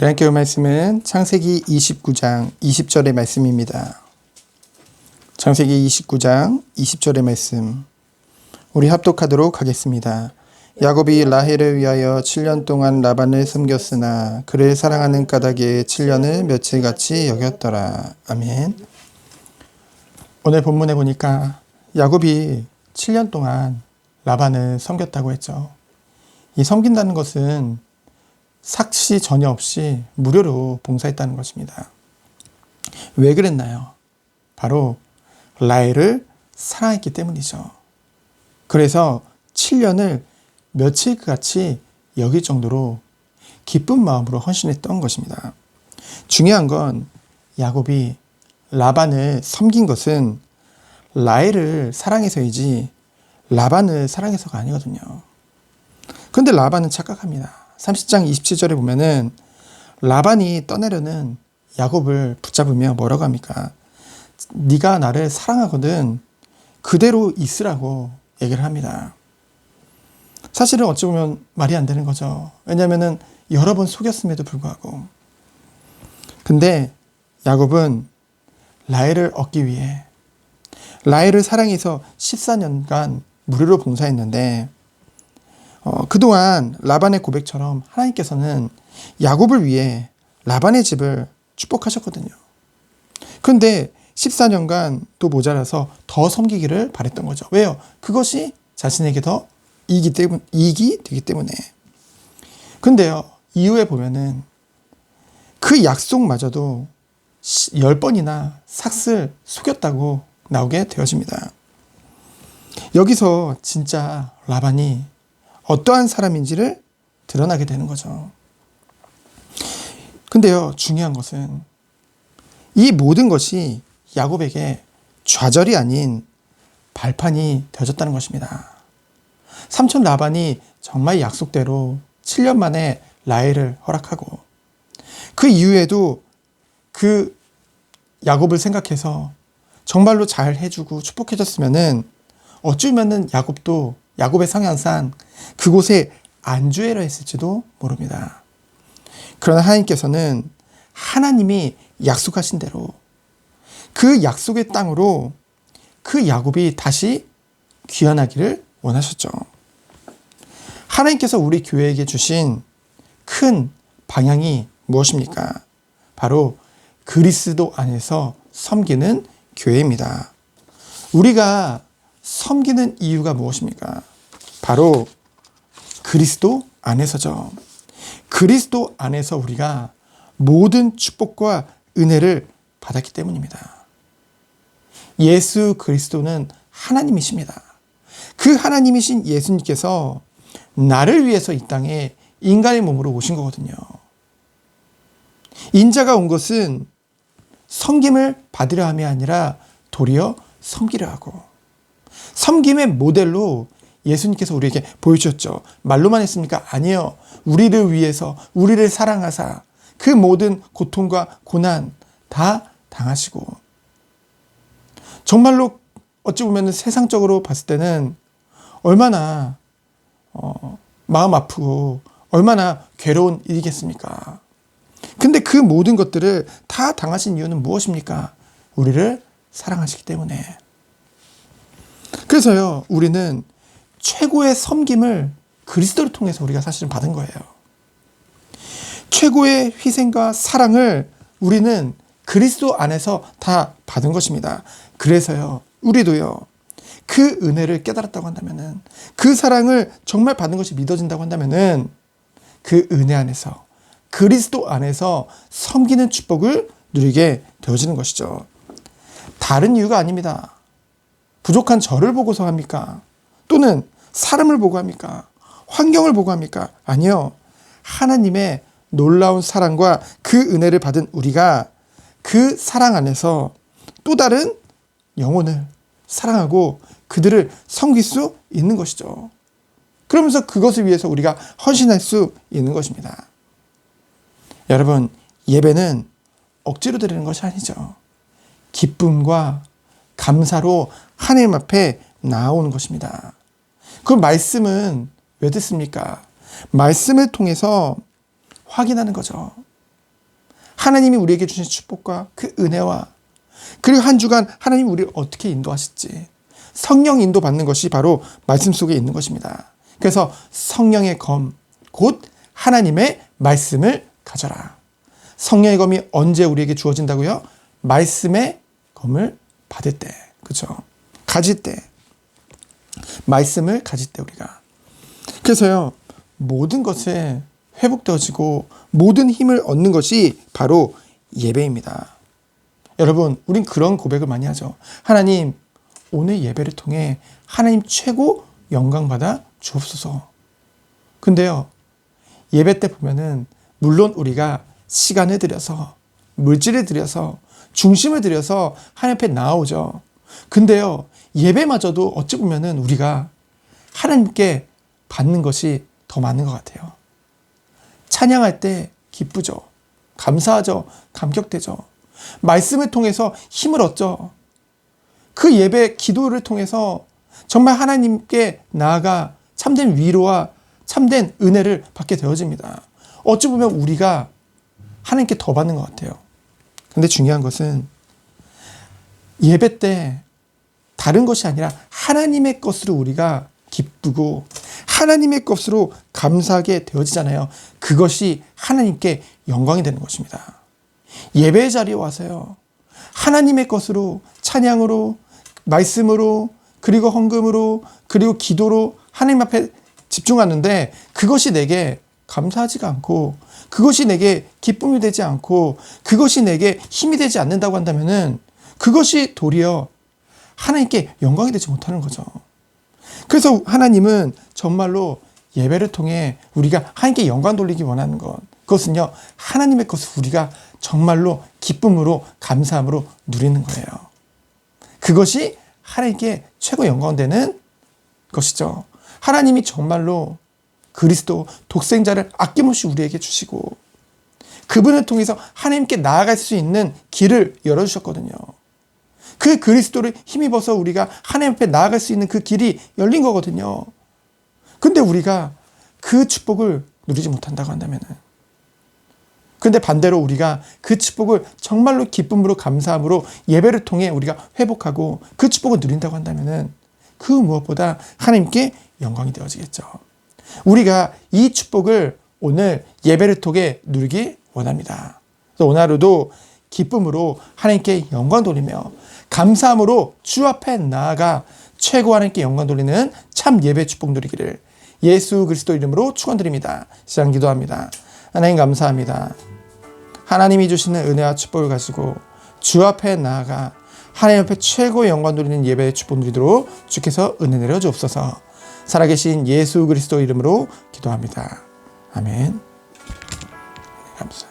우리 함께 볼 말씀은 창세기 29장 20절의 말씀입니다. 창세기 29장 20절의 말씀. 우리 합독하도록 하겠습니다. 야곱이 라헬을 위하여 7년 동안 라반을 섬겼으나 그를 사랑하는 까닭에 7년을 며칠같이 여겼더라. 아멘. 오늘 본문에 보니까 야곱이 7년 동안 라반을 섬겼다고 했죠. 이 섬긴다는 것은 삭시 전혀 없이 무료로 봉사했다는 것입니다. 왜 그랬나요? 바로 라헬을 사랑했기 때문이죠. 그래서 7년을 며칠 같이 여길 정도로 기쁜 마음으로 헌신했던 것입니다. 중요한 건 야곱이 라반을 섬긴 것은 라헬을 사랑해서이지 라반을 사랑해서가 아니거든요. 근데 라반은 착각합니다. 30장 27절에 보면은 라반이 떠내려는 야곱을 붙잡으며 뭐라고 합니까? 네가 나를 사랑하거든 그대로 있으라고 얘기를 합니다. 사실은 어찌 보면 말이 안 되는 거죠. 왜냐면은 여러 번 속였음에도 불구하고. 근데 야곱은 라헬을 얻기 위해 라헬을 사랑해서 14년간 무료로 봉사했는데 어, 그동안 라반의 고백처럼 하나님께서는 야곱을 위해 라반의 집을 축복하셨거든요. 그런데 14년간 또 모자라서 더 섬기기를 바랬던 거죠. 왜요? 그것이 자신에게 더 이익이, 때문, 이익이 되기 때문에. 근데요, 이후에 보면은 그 약속마저도 10번이나 삭슬 속였다고 나오게 되어집니다. 여기서 진짜 라반이 어떠한 사람인지를 드러나게 되는 거죠. 근데요, 중요한 것은 이 모든 것이 야곱에게 좌절이 아닌 발판이 되어졌다는 것입니다. 삼촌 라반이 정말 약속대로 7년 만에 라헬을 허락하고 그 이후에도 그 야곱을 생각해서 정말로 잘 해주고 축복해줬으면은 어쩌면은 야곱도 야곱의 성향상 그곳에 안주해라 했을지도 모릅니다. 그러나 하나님께서는 하나님이 약속하신 대로 그 약속의 땅으로 그 야곱이 다시 귀환하기를 원하셨죠. 하나님께서 우리 교회에게 주신 큰 방향이 무엇입니까? 바로 그리스도 안에서 섬기는 교회입니다. 우리가 섬기는 이유가 무엇입니까? 바로 그리스도 안에서죠. 그리스도 안에서 우리가 모든 축복과 은혜를 받았기 때문입니다. 예수 그리스도는 하나님이십니다. 그 하나님이신 예수님께서 나를 위해서 이 땅에 인간의 몸으로 오신 거거든요. 인자가 온 것은 섬김을 받으려 함이 아니라 도리어 섬기려 하고 섬김의 모델로 예수님께서 우리에게 보여주셨죠. 말로만 했습니까? 아니요. 우리를 위해서 우리를 사랑하사 그 모든 고통과 고난 다 당하시고 정말로 어찌 보면 세상적으로 봤을 때는 얼마나 어, 마음 아프고 얼마나 괴로운 일이겠습니까? 근데 그 모든 것들을 다 당하신 이유는 무엇입니까? 우리를 사랑하시기 때문에. 그래서요, 우리는 최고의 섬김을 그리스도를 통해서 우리가 사실은 받은 거예요. 최고의 희생과 사랑을 우리는 그리스도 안에서 다 받은 것입니다. 그래서요, 우리도요, 그 은혜를 깨달았다고 한다면은, 그 사랑을 정말 받은 것이 믿어진다고 한다면은, 그 은혜 안에서, 그리스도 안에서 섬기는 축복을 누리게 되어지는 것이죠. 다른 이유가 아닙니다. 부족한 저를 보고서 합니까? 또는 사람을 보고 합니까? 환경을 보고 합니까? 아니요. 하나님의 놀라운 사랑과 그 은혜를 받은 우리가 그 사랑 안에서 또 다른 영혼을 사랑하고 그들을 섬길 수 있는 것이죠. 그러면서 그것을 위해서 우리가 헌신할 수 있는 것입니다. 여러분, 예배는 억지로 드리는 것이 아니죠. 기쁨과 감사로 하나님 앞에 나오는 것입니다. 그 말씀은 왜 듣습니까? 말씀을 통해서 확인하는 거죠. 하나님이 우리에게 주신 축복과 그 은혜와 그리고 한 주간 하나님 이 우리를 어떻게 인도하실지 성령 인도 받는 것이 바로 말씀 속에 있는 것입니다. 그래서 성령의 검, 곧 하나님의 말씀을 가져라. 성령의 검이 언제 우리에게 주어진다고요? 말씀의 검을 받을 때, 그죠? 가질 때, 말씀을 가질 때 우리가. 그래서요, 모든 것에 회복되어지고 모든 힘을 얻는 것이 바로 예배입니다. 여러분, 우린 그런 고백을 많이 하죠. 하나님, 오늘 예배를 통해 하나님 최고 영광 받아 주옵소서. 근데요, 예배 때 보면은 물론 우리가 시간을 들여서 물질을 들여서 중심을 들여서 하나님 앞에 나오죠. 근데요, 예배마저도 어찌 보면은 우리가 하나님께 받는 것이 더 많은 것 같아요. 찬양할 때 기쁘죠. 감사하죠. 감격되죠. 말씀을 통해서 힘을 얻죠. 그 예배 기도를 통해서 정말 하나님께 나아가 참된 위로와 참된 은혜를 받게 되어집니다. 어찌 보면 우리가 하나님께 더 받는 것 같아요. 근데 중요한 것은 예배 때 다른 것이 아니라 하나님의 것으로 우리가 기쁘고 하나님의 것으로 감사하게 되어지잖아요. 그것이 하나님께 영광이 되는 것입니다. 예배 자리에 와서요. 하나님의 것으로 찬양으로 말씀으로 그리고 헌금으로 그리고 기도로 하나님 앞에 집중하는데 그것이 내게 감사하지가 않고 그것이 내게 기쁨이 되지 않고 그것이 내게 힘이 되지 않는다고 한다면은 그것이 도리어 하나님께 영광이 되지 못하는 거죠. 그래서 하나님은 정말로 예배를 통해 우리가 하나님께 영광 돌리기 원하는 것 그것은요 하나님의 것을 우리가 정말로 기쁨으로 감사함으로 누리는 거예요. 그것이 하나님께 최고 영광되는 것이죠. 하나님이 정말로 그리스도 독생자를 아낌없이 우리에게 주시고 그분을 통해서 하나님께 나아갈 수 있는 길을 열어주셨거든요. 그 그리스도를 힘입어서 우리가 하나님 앞에 나아갈 수 있는 그 길이 열린 거거든요. 근데 우리가 그 축복을 누리지 못한다고 한다면은 근데 반대로 우리가 그 축복을 정말로 기쁨으로 감사함으로 예배를 통해 우리가 회복하고 그 축복을 누린다고 한다면은 그 무엇보다 하나님께 영광이 되어지겠죠. 우리가 이 축복을 오늘 예배를 통해 누리기 원합니다. 그래서 오늘 하루도 기쁨으로 하나님께 영광 돌리며 감사함으로 주 앞에 나아가 최고 하나님께 영광 돌리는 참 예배 축복 누리기를 예수 그리스도 이름으로 축원드립니다. 시작 기도합니다. 하나님 감사합니다. 하나님이 주시는 은혜와 축복을 가지고 주 앞에 나아가 하나님 앞에 최고 영광 돌리는 예배의 축복 누리도록 주께서 은혜 내려 주옵소서. 살아계신 예수 그리스도 이름으로 기도합니다. 아멘. 감사.